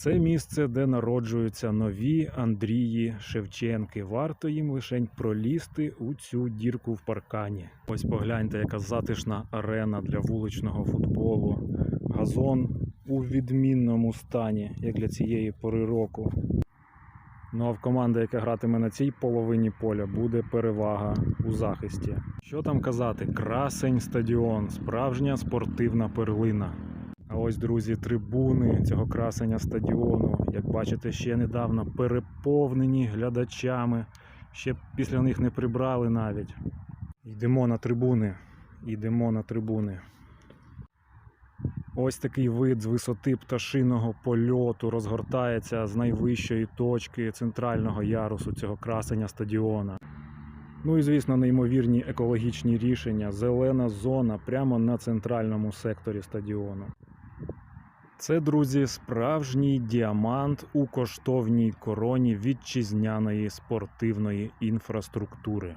Це місце, де народжуються нові Андрії Шевченки. Варто їм лишень пролізти у цю дірку в паркані. Ось погляньте, яка затишна арена для вуличного футболу. Газон у відмінному стані, як для цієї пори року. Ну а в команди, яка гратиме на цій половині поля, буде перевага у захисті. Що там казати? Красень стадіон, справжня спортивна перлина. А ось, друзі, трибуни цього красення стадіону, як бачите, ще недавно переповнені глядачами. Ще після них не прибрали навіть. Йдемо на трибуни. Йдемо на трибуни. Ось такий вид з висоти пташиного польоту розгортається з найвищої точки центрального ярусу цього красення стадіона. Ну і звісно, неймовірні екологічні рішення. Зелена зона прямо на центральному секторі стадіону. Це, друзі, справжній діамант у коштовній короні вітчизняної спортивної інфраструктури.